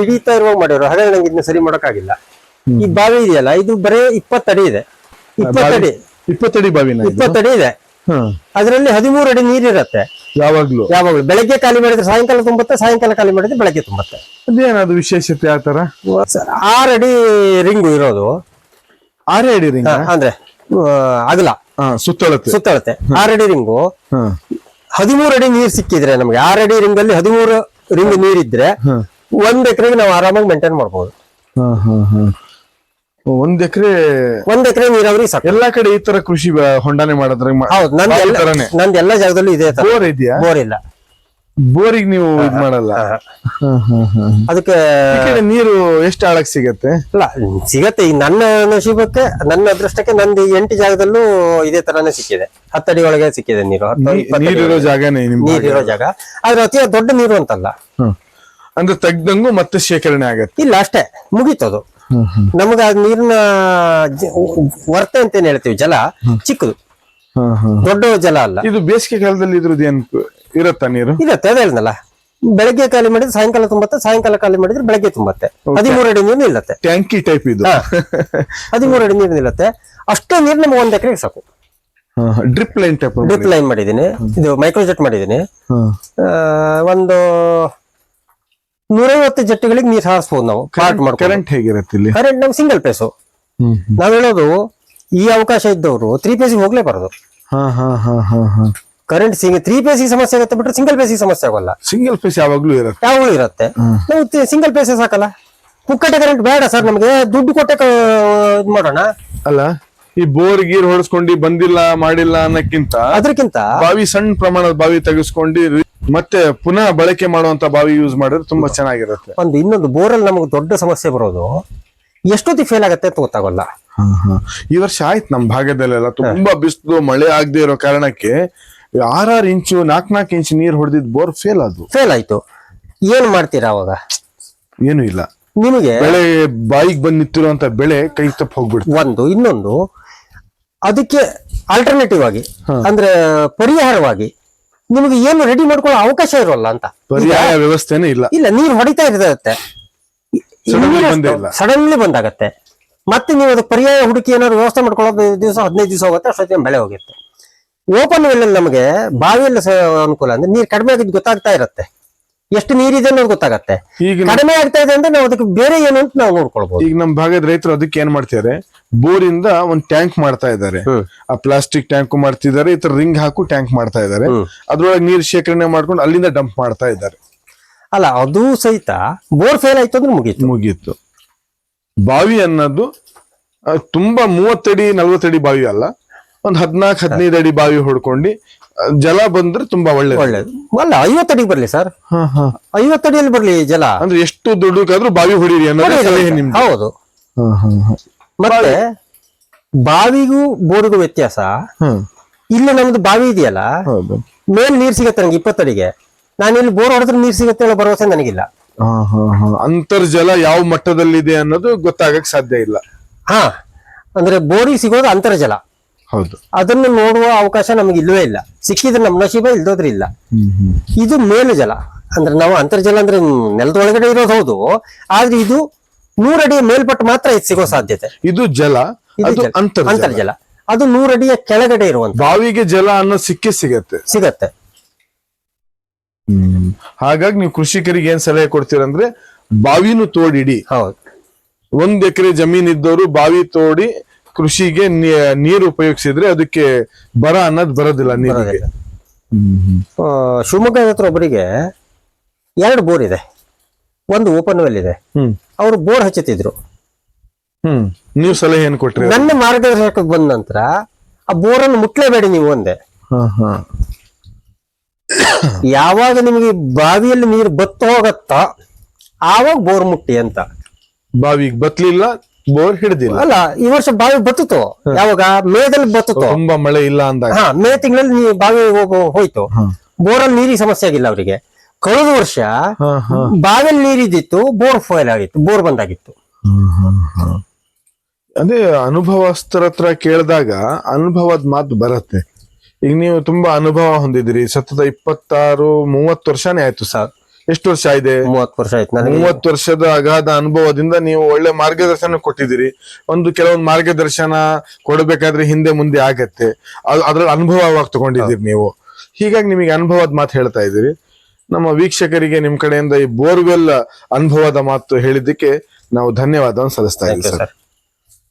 ಹಿಡಿತಾ ಇರುವಾಗ ಮಾಡಿರೋ ಹಾಗಾಗಿ ನಂಗೆ ಇದನ್ನ ಸರಿ ಮಾಡೋಕ್ಕಾಗಿಲ್ಲ. ಈ ಬಾವಿ ಇದೆಯಲ್ಲ ಇದು ಬರೇ ಇಪ್ಪತ್ತಡಿ ಇದೆ. ಇಪ್ಪತ್ತಡಿ ಇಪ್ಪತ್ತಡಿ ಬಾವಿ ಇಪ್ಪತ್ತಡಿ ಇದೆ? ಅದರಲ್ಲಿ ಹದಿಮೂರು ಅಡಿ ನೀರಿರುತ್ತೆ. ಯಾವಾಗ್ಲೂ? ಯಾವಾಗಲೂ. ಬೆಳಗ್ಗೆ ಖಾಲಿ ಮಾಡಿದ್ರೆ ಸಾಯಂಕಾಲ ತುಂಬುತ್ತೆ ಸಾಯಂಕಾಲ ಖಾಲಿ ಮಾಡಿದ್ರೆ ಬೆಳಗ್ಗೆ ತುಂಬುತ್ತೆ. ಅದೇನದು ವಿಶೇಷತೆ ಆತರ ಆರ್ ಅಡಿ ರಿಂಗು ಇರೋದು. ಆರೇ ಅಡಿ ರಿಂಗ್? ಅಂದ್ರೆ ಅಗಲ. ಸುತ್ತಳತೆ. ಸುತ್ತಳತೆ. ಆರು ಅಡಿ ರಿಂಗು. ಹದಿಮೂರು ಅಡಿ ನೀರ್ ಸಿಕ್ಕಿದ್ರೆ ನಮ್ಗೆ ಆರ್ ಅಡಿ ರಿಂಗ್ ಅಲ್ಲಿ ಹದಿಮೂರು ರಿಂಗ್ ನೀರಿದ್ರೆ. ಒಂದ್ ಎಕರೆಗೆ ನಾವು ಆರಾಮಾಗಿ ಮೇಂಟೈನ್ ಮಾಡ್ಬೋದು. ಹಾ ಹಾ ಹಾ. ಒಂದ್ ಎಕರೆ ಒಂದ್ ಎಕರೆ ನೀರಾವರಿ ಸಾಕು. ಎಲ್ಲಾ ಕಡೆ ಈ ತರ ಕೃಷಿ ಬ- ಹೊಂಡಾನೆ ಮಾಡಿದ್ರೆ ಹೌದು ಎಲ್ಲಾ ಎಲ್ಲ ತರನೇ. ನಂದು ಎಲ್ಲ ಜಾಗದಲ್ಲೂ ಇದೆ ಬೋರ್ ಇದೆಯಾ? ಬೋರ್ ಇಲ್ಲ. ಬೋರಿಗೆ ನೀವು ಇದು ಮಾಡಲ್ಲ? ಹ. ಹಾ, ಹಾ, ಹಾ. ಅದಕ್ಕೆ ಈ ಕಡೆ ನೀರು ಎಷ್ಟು ಆಳಕ್ ಸಿಗತ್ತೆ? ಅಲ್ಲ ಸಿಗತ್ತೆ. ಈ ನನ್ನ ನಶೀಬಕ್ಕೆ ನನ್ನ ಅದೃಷ್ಟಕ್ಕೆ ನಂದು ಈ ಎಂಟು ಜಾಗದಲ್ಲೂ ಇದೇ ತರಾನೇ ಸಿಕ್ಕಿದೆ. ಹತ್ತಡಿ ಒಳಗೆ ಸಿಕ್ಕಿದೆ ನೀರು. ಹತ್ತು ನೀ- ಇಪ್ಪತ್ತಡಿ ನೀರಿರೋ ಒಳಗೆ. ಜಾಗನೇ ನಿಮ್ ನೀರಿರೋ ಜಾಗ. ಆದ್ರೆ ಅತಿ ದೊಡ್ಡ ನೀರು ಅಂತಲ್ಲ. ಅಂದ್ರೆ ತೆಗ್ದಂಗು ಮತ್ತೆ ಶೇಖರಣೆ ಆಗತ್ತೆ. ಇಲ್ಲ ಅಷ್ಟೇ. ಮುಗೀತದು ನಮಗೆ ಆ ನೀರಿನ ವರ್ತೆ ಅಂತ ಏನ್ ಹೇಳ್ತೀವಿ ಜಲ ಚಿಕ್ಕದು. ದೊಡ್ಡ ಜಲ ಅಲ್ಲ. ಇದು ಬೇಸಿಗೆ ಕಾಲದಲ್ಲಿ ಇದ್ರದ್ದು ಏನ್ ಇರತ್ತ ನೀರು? ಇರುತ್ತೆ ಅದೇ ಹೇಳಿದ್ನಲ್ಲ ಬೆಳಗ್ಗೆ ಖಾಲಿ ಮಾಡಿದ್ರೆ ಸಾಯಂಕಾಲ ತುಂಬತ್ತೆ ಸಾಯಂಕಾಲ ಖಾಲಿ ಮಾಡಿದ್ರೆ ಬೆಳಗ್ಗೆ ತುಂಬತ್ತೆ. ಹದಿಮೂರು ಅಡಿ ನೀರು ನಿಲ್ಲತ್ತೆ. ಟ್ಯಾಂಕಿ ಟೈಪ್ ಇದು. ಹದಿಮೂರು ಅಡಿ ನೀರು ನಿಲ್ಲತ್ತೆ. ಅಷ್ಟೇ ನೀರು ನಮ್ಗೆ ಒಂದ್ ಎಕರೆಗೆ ಸಾಕು. Drip line type drip line ಮಾಡಿದೀನಿ ಇದು ಮೈಕ್ರೋಜೆಟ್ ಮಾಡಿದೀನಿ ಆ, ಒಂದು ನೂರೈವತ್ತು ಜಟ್ಟಿಗಳಿಗೆ ನೀರ್ ಹಾರಿಸ್ಬೋದು ನಾವು ಪಾರ್ಟ್ ಮಾಡ್ಕೊಂಡು. ಕರೆಂಟ್ ಹೇಗಿರತ್ತೆ ಇಲ್ಲಿ? ಕರೆಂಟ್ ನಮ್ಗೆ ಸಿಂಗಲ್ ಪೇಸು ನಾವ್ ಹೇಳೋದು ಈ ಅವಕಾಶ ಇದ್ದವರು ತ್ರೀ ಪೇಸಿಗೆ ಹೋಗ್ಲೇಬಾರದು ಹಾ ಹಾ ಹಾ ಹಾ ಹಾ. ಕರೆಂಟ್ ತ್ರೀ ಪೇಸ್ ಸಮಸ್ಯೆ ಆಗುತ್ತೆ ಬಿಟ್ರೆ ಸಿಂಗಲ್ ಪೇಸ್ ಸಮಸ್ಯೆ ಆಗೋಲ್ಲ. ಸಿಂಗಲ್ ಪೇಸ್ ಯಾವಾಗ್ಲೂ ಇರುತ್ತೆ. ಯಾವಾಗಲೂ ಇರುತ್ತೆ. ನಾವು ಸಿಂಗಲ್ ಪೇಸ್ ಹಾಕಲ್ಲ ಪುಕ್ಕಟೆ ಕರೆಂಟ್ ಬೇಡ ಸರ್ ನಮಗೆ. ದುಡ್ಡು ಕೊಟ್ಟೆ ಕ- ಇದ್ ಮಾಡೋಣ. ಅಲ್ಲ ಈ ಬೋರ್ ಗೀರ್ ಹೊಡೆಸ್ಕೊಂಡು ಬಂದಿಲ್ಲ ಮಾಡಿಲ್ಲ ಅನ್ನಕ್ಕಿಂತ ಅದಕ್ಕಿಂತ ಬಾವಿ ಸಣ್ಣ ಪ್ರಮಾಣದ ಬಾವಿ ತೆಗೆಸ್ಕೊಂಡು ಮತ್ತೆ ಪುನಃ ಬಳಕೆ ಮಾಡುವಂತ ಬಾವಿ ಯೂಸ್ ಮಾಡಿದ್ರೆ ತುಂಬಾ ಚೆನ್ನಾಗಿರುತ್ತೆ. ಒಂದು ಇನ್ನೊಂದು ಬೋರಲ್ಲಿ ನಮಗೆ ದೊಡ್ಡ ಸಮಸ್ಯೆ ಬರೋದು ಎಷ್ಟೊತ್ತಿಗೆ ಫೇಲ್ ಆಗುತ್ತೆ ಅಂತ ಗೊತ್ತಾಗಲ್ಲ. ಈ ವರ್ಷ ಆಯ್ತು ನಮ್ ಭಾಗದಲ್ಲೆಲ್ಲ ತುಂಬಾ ಬಿಸಿಲು ಮಳೆ ಆಗದೆ ಇರೋ ಕಾರಣಕ್ಕೆ ಆರಾರು ಇಂಚು ನಾಕ್ ನಾಲ್ಕು ಇಂಚು ನೀರ್ ಹೊಡೆದಿದ್ ಬೋರ್ ಫೇಲ್ ಅದು ಫೇಲ್ ಆಯ್ತು. ಏನ್ ಮಾಡ್ತೀರಾ ಅವಾಗ? ಏನು ಇಲ್ಲ. ನಿಮಗೆ? ಬೆಳೆ ಬಾಯಿಗೆ ಬಂದ್ ನಿಂತಿರುವಂತ ಬೆಳೆ ಕೈ ತಪ್ಪ ಹೋಗ್ಬಿಡ್ತು. ಒಂದು ಇನ್ನೊಂದು ಅದಕ್ಕೆ ಆಲ್ಟರ್ನೇಟಿವ್ ಆಗಿ ಅಂದ್ರೆ ಪರಿಹಾರವಾಗಿ ನಿಮಗೆ ಏನು ರೆಡಿ ಮಾಡ್ಕೊಳ್ಳೋ ಅವಕಾಶ ಇರೋಲ್ಲ ಅಂತ. ಪರ್ಯಾಯ ವ್ಯವಸ್ಥೆನೇ ಇಲ್ಲ. ಇಲ್ಲ ನೀರು ಹೊಡಿತಾ ಇರುತ್ತೆ. ಸಡನ್ಲಿ ಬಂದಾಗತ್ತೆ. ಮತ್ತೆ ನೀವು ಅದಕ್ಕೆ ಪರ್ಯಾಯ ಹುಡುಕಿ ಏನಾದ್ರು ವ್ಯವಸ್ಥೆ ಮಾಡ್ಕೊಳ್ಳೋದು ದಿವಸ ಹದಿನೈದು ದಿವಸ ಹೋಗುತ್ತೆ ಅಷ್ಟೊತ್ತಿಗೆ ಬೆಳೆ ಹೋಗುತ್ತೆ. ಓಪನ್ ವೆಲ್ ನಮಗೆ ಬಾವಿಯಲ್ಲಿ ಅನುಕೂಲ ಅಂದ್ರೆ ನೀರು ಕಡಿಮೆ ಆಗಿದ್ದು ಗೊತ್ತಾಗ್ತಾ ಇರುತ್ತೆ. ಎಷ್ಟು ನೀರಿದೆ ಅನ್ನೋದು ಗೊತ್ತಾಗತ್ತೆ. ಈಗ ಕಡಿಮೆ ಆಗ್ತಾ ಇದೆ ಅಂದ್ರೆ ನಾವು ಅದಕ್ಕೆ ಬೇರೆ ಏನು ಅಂತ ನಾವು ನೋಡ್ಕೊಳ್ಬಹುದು ಈಗ ನಮ್ ಭಾಗದ ರೈತರು ಅದಕ್ಕೆ ಏನ್ ಮಾಡ್ತಿದ್ದಾರೆ? ಬೋರಿಂದ ಒಂದ್ ಟ್ಯಾಂಕ್ ಮಾಡ್ತಾ ಇದ್ದಾರೆ. ಆ ಪ್ಲಾಸ್ಟಿಕ್ ಟ್ಯಾಂಕ್ ಮಾಡ್ತಿದ್ದಾರೆ ಈ ತರ ರಿಂಗ್ ಹಾಕು ಟ್ಯಾಂಕ್ ಮಾಡ್ತಾ ಇದ್ದಾರೆ. ಅದ್ರೊಳಗೆ ನೀರ್ ಶೇಖರಣೆ ಮಾಡ್ಕೊಂಡು ಅಲ್ಲಿಂದ ಡಂಪ್ ಮಾಡ್ತಾ ಇದ್ದಾರೆ. ಅಲ್ಲ ಅದು ಸಹಿತ ಬೋರ್ ಫೇಲ್ ಆಯ್ತು ಅಂದ್ರೆ ಮುಗೀತು. ಮುಗೀತು. ಬಾವಿ ಅನ್ನೋದು ತುಂಬಾ ಮೂವತ್ತಡಿ ನಲ್ವತ್ತಡಿ ಬಾವಿ ಅಲ್ಲ. ಒಂದ್ ಹದ್ನಾಲ್ಕು ಹದಿನೈದು ಅಡಿ ಬಾವಿ ಹೊಡ್ಕೊಂಡು ಜಲ ಬಂದ್ರೆ ತುಂಬಾ ಒಳ್ಳೆ ಒಳ್ಳೇದು. ಅಲ್ಲ ಐವತ್ತಡಿಗೆ ಬರ್ಲಿ ಸರ್. ಹಾ, ಹಾ. ಐವತ್ತಡಿಯಲ್ಲಿ ಬರ್ಲಿ ಜಲ. ಅಂದ್ರೆ ಎಷ್ಟು ದುಡ್ಡಕ್ಕಾದ್ರೂ ಬಾವಿ ಹೊಡೀರಿ ಅನ್ನೋದು ಸಲಹೆ ನಿಮ್ದು. ಹೌದು. ಮತ್ತೆ ಬಾವಿಗೂ ಬೋರಿಗೂ ವ್ಯತ್ಯಾಸ. ಇಲ್ಲ ನಮ್ದು ಬಾವಿ ಇದೆಯಲ್ಲ ಹೌದು. ಮೇಲ್ ನೀರ್ ಸಿಗತ್ತೆ ನಂಗೆ ಇಪ್ಪತ್ತಡಿಗೆ ನಾನು ಇಲ್ಲಿ ಬೋರ್ ಹೊಡೆದ್ರೆ ನೀರ್ ಸಿಗತ್ತೆ ಅನ್ನೋ ಭರವಸೆ ನನಗಿಲ್ಲ. ಅಂತರ್ಜಲ ಯಾವ ಮಟ್ಟದಲ್ಲಿದೆ ಅನ್ನೋದು ಗೊತ್ತಾಗಕ್ ಸಾಧ್ಯ ಇಲ್ಲ. ಹಾ. ಅಂದ್ರೆ ಬೋರಿಗೆ ಸಿಗೋದು ಅಂತರ್ಜಲ. ಹೌದು. ಅದನ್ನು ನೋಡುವ ಅವಕಾಶ ನಮ್ಗೆ ಇಲ್ಲವೇ ಇಲ್ಲ. ಸಿಕ್ಕಿದ್ರೆ ನಮ್ಮ ನಶೀಬ ಇಲ್ದೋದ್ರೆ ಇಲ್ಲ. ಇದು ಮೇಲು ಜಲ. ಅಂದ್ರೆ ನಾವು ಅಂತರ್ಜಲ ಅಂದ್ರೆ ನೆಲದ ಒಳಗಡೆ ಇರೋದು ಹೌದು. ಆದ್ರೆ ಇದು ನೂರಡಿ ಮೇಲ್ಪಟ್ಟು ಮಾತ್ರ ಇದು ಸಿಗೋ ಸಾಧ್ಯತೆ. ಇದು ಜಲ ಇದು ಅಂತರ್ಜಲ. ಅದು ನೂರಡಿಯ ಕೆಳಗಡೆ ಇರುವಂತ. ಬಾವಿಗೆ ಜಲ ಅನ್ನೋ ಸಿಕ್ಕಿ ಸಿಗತ್ತೆ. ಸಿಗತ್ತೆ. ಹಾಗಾಗಿ ನೀವು ಕೃಷಿಕರಿಗೆ ಏನ್ ಸಲಹೆ ಕೊಡ್ತೀರಂದ್ರೆ ಬಾವಿನೂ ತೋಡಿಡಿ. ಹೌದು. ಒಂದ್ ಎಕರೆ ಜಮೀನ್ ಇದ್ದವರು ಬಾವಿ ತೋಡಿ ಕೃಷಿಗೆ ನೀ- ನೀರು ಉಪಯೋಗಿಸಿದ್ರೆ ಅದಕ್ಕೆ ಬರ ಅನ್ನೋದು ಬರೋದಿಲ್ಲ ನೀರಿಗೆ. ಶಿವಮೊಗ್ಗದ ಹತ್ರ ಒಬ್ಬರಿಗೆ ಎರಡು ಬೋರ್ ಇದೆ. ಒಂದು ಓಪನ್ ವೆಲ್ ಇದೆ. ಹ್ಮ್. ಅವರು ಬೋರ್ ಹಚ್ಚುತ್ತಿದ್ರು. ಹ್ಮ್. ನೀವು ಸಲಹೆ ಏನ್ ಕೊಟ್ಟರೆ ನನ್ನ ಮಾರ್ಗದರ್ಶಕಕ್ಕೆ ಬಂದ ನಂತರ ಆ ಬೋರನ್ನು ಮುಟ್ಲೇಬೇಡಿ ನೀವು ಒಂದೇ ಯಾವಾಗ ನಿಮಗೆ ಬಾವಿಯಲ್ಲಿ ನೀರು ಬತ್ತ ಹೋಗತ್ತ ಆವಾಗ ಬೋರ್ ಮುಟ್ಟಿ ಅಂತ. ಬಾವಿಗೆ ಬತ್ಲಿಲ್ಲ ಬೋರ್ ಹಿಡಿದಿಲ್ಲ. ಅಲ್ಲ ಈ ವರ್ಷ ಬಾವಿ ಬತ್ತಿತ್ತು? ಯಾವಾಗ? ಮೇದಲ್ಲಿ ಬತ್ತಿತ್ತು? ತುಂಬಾ ಮಳೆ ಇಲ್ಲ ಅಂದಾಗ. ಹಾ ಮೇ ತಿಂಗಳಲ್ಲಿ ನೀವು ಬಾವಿ ಹೋಗೋ ಹೋಯ್ತು. ಅಲ್ಲಿ ನೀರಿ ಸಮಸ್ಯೆ ಆಗಿಲ್ಲ ಅವರಿಗೆ. ಕಳೆದ ವರ್ಷ ಬಾವಿಯಲ್ಲಿ ನೀರಿದ್ದಿತ್ತು ಬೋರ್ ಫೈಲ್ ಆಗಿತ್ತು ಬೋರ್ ಬಂದಾಗಿತ್ತು. ಅದೇ ಅನುಭವಸ್ಥರ ಹತ್ರ ಕೇಳಿದಾಗ ಅನುಭವದ ಮಾತು ಬರುತ್ತೆ. ಈಗ ನೀವು ತುಂಬಾ ಅನುಭವ ಹೊಂದಿದಿರಿ ಸತತ ಇಪ್ಪತ್ತಾರು ಮೂವತ್ತು ವರ್ಷನೇ ಆಯ್ತು ಸರ್. ಎಷ್ಟು ವರ್ಷ ಇದೆ ಮೂವತ್ತು ವರ್ಷ ಆಯ್ತು ನನಗೆ. ಮೂವತ್ತು ವರ್ಷದ ಅಗಾಧ ಅನುಭವದಿಂದ ನೀವು ಒಳ್ಳೆ ಮಾರ್ಗದರ್ಶನ ಕೊಟ್ಟಿದ್ದೀರಿ. ಒಂದು ಕೆಲವೊಂದು ಮಾರ್ಗದರ್ಶನ ಕೊಡಬೇಕಾದ್ರೆ ಹಿಂದೆ ಮುಂದೆ ಆಗತ್ತೆ. ಅದು ಅದ್ರಲ್ಲಿ ಅನುಭವವಾಗಿ ತಗೊಂಡಿದ್ದೀರಿ ನೀವು? ಹೀಗಾಗಿ ನಿಮಗೆ ಅನುಭವದ ಮಾತು ಹೇಳ್ತಾ ಇದ್ದೀರಿ. ನಮ್ಮ ವೀಕ್ಷಕರಿಗೆ ನಿಮ್ ಕಡೆಯಿಂದ ಈ ಬೋರ್ವೆಲ್ ಅನುಭವದ ಮಾತು ಹೇಳಿದ್ದಕ್ಕೆ ನಾವು ಧನ್ಯವಾದವನ್ನು ಸಲ್ಲಿಸ್ತಾ ಇದ್ದೀವಿ ಸರ್.